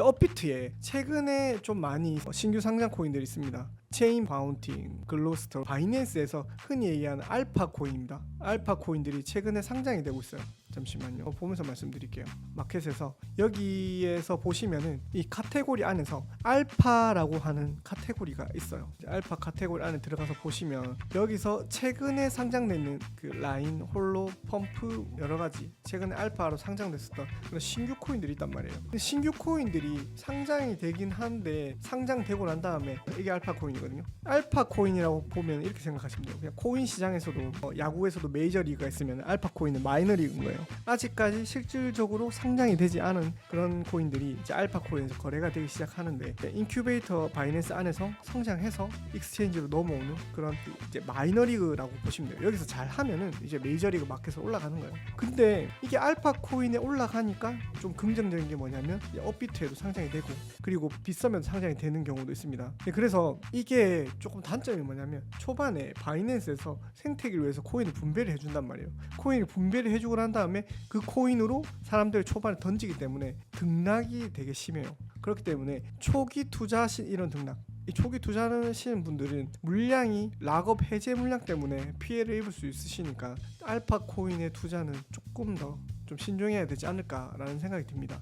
업비트에 최근에 좀 많이 신규 상장 코인들이 있습니다. 체인 바운틴, 글로스터, 바이낸스에서 흔히 얘기하는 알파 코인입니다. 알파 코인들이 최근에 상장이 되고 있어요. 잠시만요. 보면서 말씀드릴게요. 마켓에서 여기에서 보시면은 이 카테고리 안에서 알파라고 하는 카테고리가 있어요. 알파 카테고리 안에 들어가서 보시면 여기서 최근에 상장되는 그 라인, 홀로, 펌프 여러 가지 최근에 알파로 상장됐었던 그런 신규 코인들이 있단 말이에요. 신규 코인들이 상장이 되긴 한데 상장되고 난 다음에 이게 알파 코인이거든요. 알파 코인이라고 보면 이렇게 생각하시면 돼요. 그냥 코인 시장에서도 어, 야구에서도 메이저 리그가 있으면 알파 코인은 마이너 리그인 거예요. 아직까지 실질적으로 상장이 되지 않은 그런 코인들이 이제 알파 코인에서 거래가 되기 시작하는데 이제 인큐베이터 바이낸스 안에서 성장해서 익스체인지로 넘어오는 그런 이제 마이너 리그라고 보시면 돼요. 여기서 잘 하면은 이제 메이저 리그 마켓에 올라가는 거예요. 근데 이게 알파 코인에 올라가니까 좀 긍정적인 게 뭐냐면 업비트에도 상장이 되고 그리고 비싸면 상장이 되는 경우도 있습니다. 네, 그래서 이게 조금 단점이 뭐냐면 초반에 바이낸스에서 생태계를 위해서 코인을 분배를 해준단 말이에요. 코인을 분배를 해주고 난 다음에 그 코인으로 사람들이 초반에 던지기 때문에 등락이 되게 심해요. 그렇기 때문에 초기 투자 시 이런 등락 이 초기 투자하시는 분들은 물량이 락업 해제 물량 때문에 피해를 입을 수 있으시니까 알파 코인의 투자는 조금 더 좀 신중해야 되지 않을까라는 생각이 듭니다.